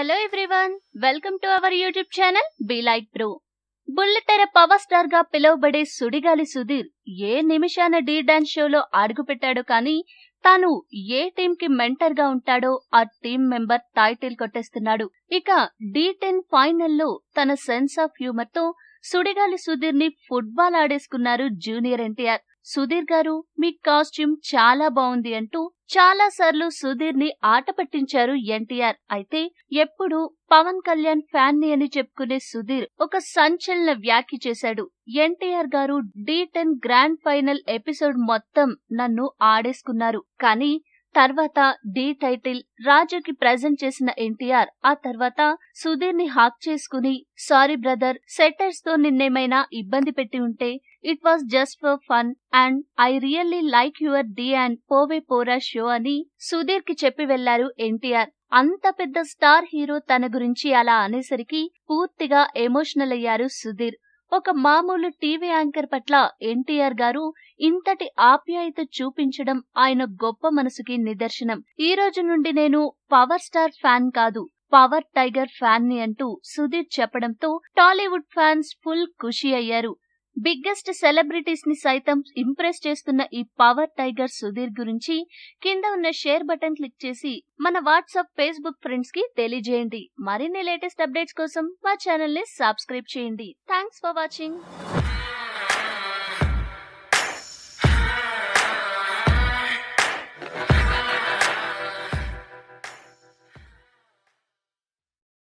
Hello everyone welcome to our YouTube channel be like pro బుల్లితెర power స్టార్గా పిలువబడే సుడిగాలి సుధీర్ ఏ నిమిషాన డీ డాన్స్ షోలో అడుగుపెట్టాడో కానీ తాను ఏ టీం కి మెంటర్గా ఉంటాడో ఆ టీం మెంబర్ టైటిల్ కొట్టేస్తున్నాడు. ఇక డి టెన్ ఫైనల్లో తన సెన్స్ ఆఫ్ హ్యూమర్తో సుడిగాలి సుధీర్ని ఫుట్బాల్ ఆడేసుకున్నారు జూనియర్ ఎన్టీఆర్. సుధీర్ గారు మీ కాస్ట్యూమ్ చాలా బాగుంది అంటూ చాలా సార్లు సుధీర్ని ఆట పట్టించారు ఎన్టీఆర్. అయితే ఎప్పుడు పవన్ కళ్యాణ్ ఫ్యాన్ని అని చెప్పుకునే సుధీర్ ఒక సంచలన వ్యాఖ్య చేశాడు. NTR garu Dhee ten grand final episode మొత్తం నన్ను ఆడేసుకున్నారు. కానీ తర్వాత డి టైటిల్ రాజుకి ప్రజెంట్ చేసిన ఎన్టీఆర్ ఆ తర్వాత సుధీర్ని హాక్ చేసుకుని సారీ బ్రదర్ సెటర్స్తో నిన్నేమైనా ఇబ్బంది పెట్టి ఉంటే it was just for fun and I really like your Dhee and Pove Pora show అని సుధీర్కి చెప్పి వెళ్ళారు ఎన్టీఆర్. అంత పెద్ద స్టార్ హీరో తన గురించి అలా అనేసరికి పూర్తిగా ఎమోషనల్ అయ్యారు సుధీర్. ఒక మామూలు టీవీ యాంకర్ పట్ల ఎన్టీఆర్ గారు ఇంతటి ఆప్యాయత చూపించడం ఆయన గొప్ప మనసుకి నిదర్శనం. ఈ రోజు నుండి నేను పవర్ స్టార్ ఫ్యాన్ కాదు పవర్ టైగర్ ఫ్యాన్ని అంటూ సుధీర్ చెప్పడంతో టాలీవుడ్ ఫ్యాన్స్ ఫుల్ ఖుషి అయ్యారు. బిగ్గెస్ట్ సెలబ్రిటీస్ని సైతం ఇంప్రెస్ చేస్తున్న ఈ పవర్ టైగర్ సుధీర్ గురించి కింద ఉన్న షేర్ బటన్ క్లిక్ చేసి మన వాట్సాప్ ఫేస్బుక్ ఫ్రెండ్స్కి తెలియజేయండి. మరిన్ని లేటెస్ట్ అప్డేట్స్ కోసం మా ఛానల్ని సబ్స్క్రైబ్ చేయండి. Thanks for watching.